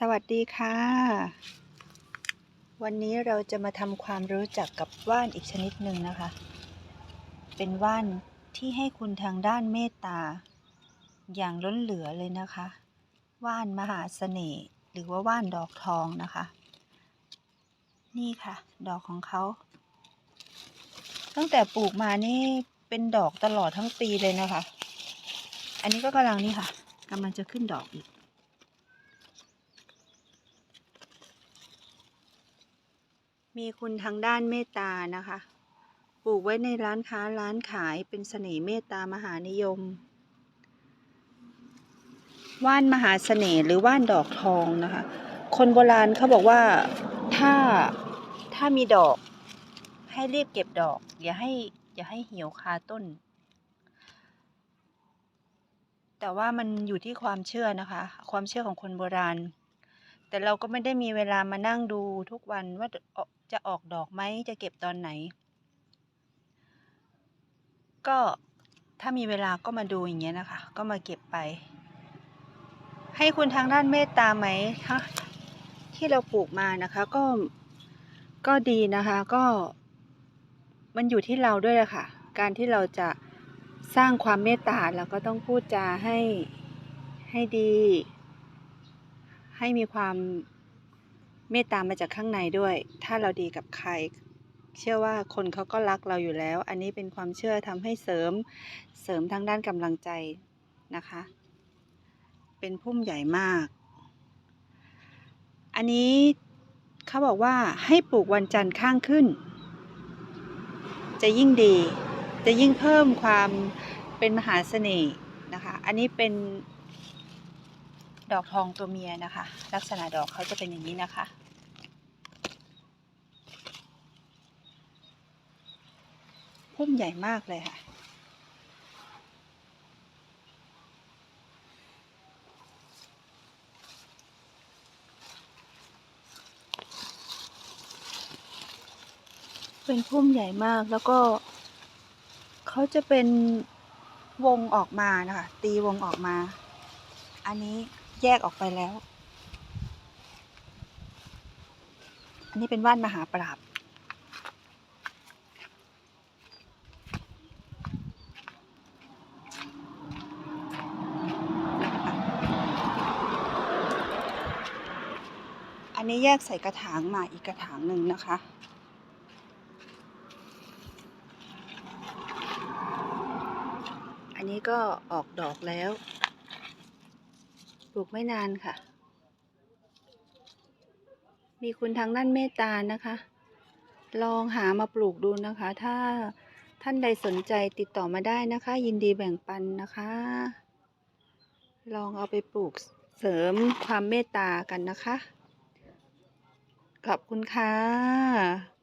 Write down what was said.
สวัสดีค่ะ วันนี้เราจะมาทำความรู้จักกับว่านอีกชนิดหนึ่งนะคะ เป็นว่านที่ให้คุณทางด้านเมตตา อย่างล้นเหลือเลยนะคะ ว่านมหาเสน่ห์หรือว่าว่านดอกทองนะคะ นี่ค่ะ ดอกของเขา ตั้งแต่ปลูกมานี่เป็นดอกตลอดทั้งปีเลยนะคะ อันนี้ก็กำลังนี่ค่ะกำลังจะขึ้นดอกอีก มีคุณทางด้านเมตตานะคะ ปลูกไว้ในร้านค้าร้านขายเป็นเสน่ห์เมตตามหานิยม ว่านมหาเสน่ห์หรือว่านดอกทองนะคะ คนโบราณเขาบอกว่าถ้าถ้ามีดอก ให้รีบเก็บดอก อย่าให้อย่าให้เหี่ยวคาต้น แต่ว่ามันอยู่ที่ความเชื่อนะคะ ความเชื่อของคนโบราณ แต่เราก็ไม่ได้มีเวลามานั่งดูทุกวันว่าจะออกดอกไหมจะเก็บตอนไหน ก็ถ้ามีเวลาก็มาดูอย่างเงี้ยนะคะ ก็มาเก็บไป ให้คุณทางด้านเมตตาไหมคะที่เราปลูกมานะคะ ก็ก็ดีนะคะ ก็ มันอยู่ที่เราด้วยแหละค่ะ การที่เราจะสร้างความเมตตาเราก็ต้องพูดจาให้ให้ดี ให้มีความเมตตามาจากข้างในด้วย ถ้าเราดีกับใคร เชื่อว่าคนเขาก็รักเราอยู่แล้ว อันนี้เป็นความเชื่อทำให้เสริมเสริมทางด้านกำลังใจนะคะ เป็นพุ่มใหญ่มาก อันนี้เขาบอกว่าให้ปลูกวันจันทร์ข้างขึ้น จะยิ่งดี จะยิ่งเพิ่มความเป็นมหาเสน่ห์นะคะ อันนี้เป็น ดอกทองตัวเมียนะคะ ลักษณะดอกเขาจะเป็นอย่างนี้นะคะ พุ่มใหญ่มากเลยค่ะเป็นพุ่มใหญ่มากแล้วก็เขาจะเป็นวงออกมานะคะ ตีวงออกมา อันนี้ แยกออกไปแล้ว อันนี้เป็นว่านมหาปราบ อันนี้แยกใส่กระถางมาอีกกระถางหนึ่งนะคะอันนี้ก็ออกดอกแล้ว ลูกไม่นานค่ะ มีคุณทางด้านเมตตานะคะ ลองหามาปลูกดูนะคะ ถ้าท่านใดสนใจติดต่อมาได้นะคะ ยินดีแบ่งปันนะคะ ลองเอาไปปลูกเสริมความเมตตากันนะคะ ขอบคุณค่ะ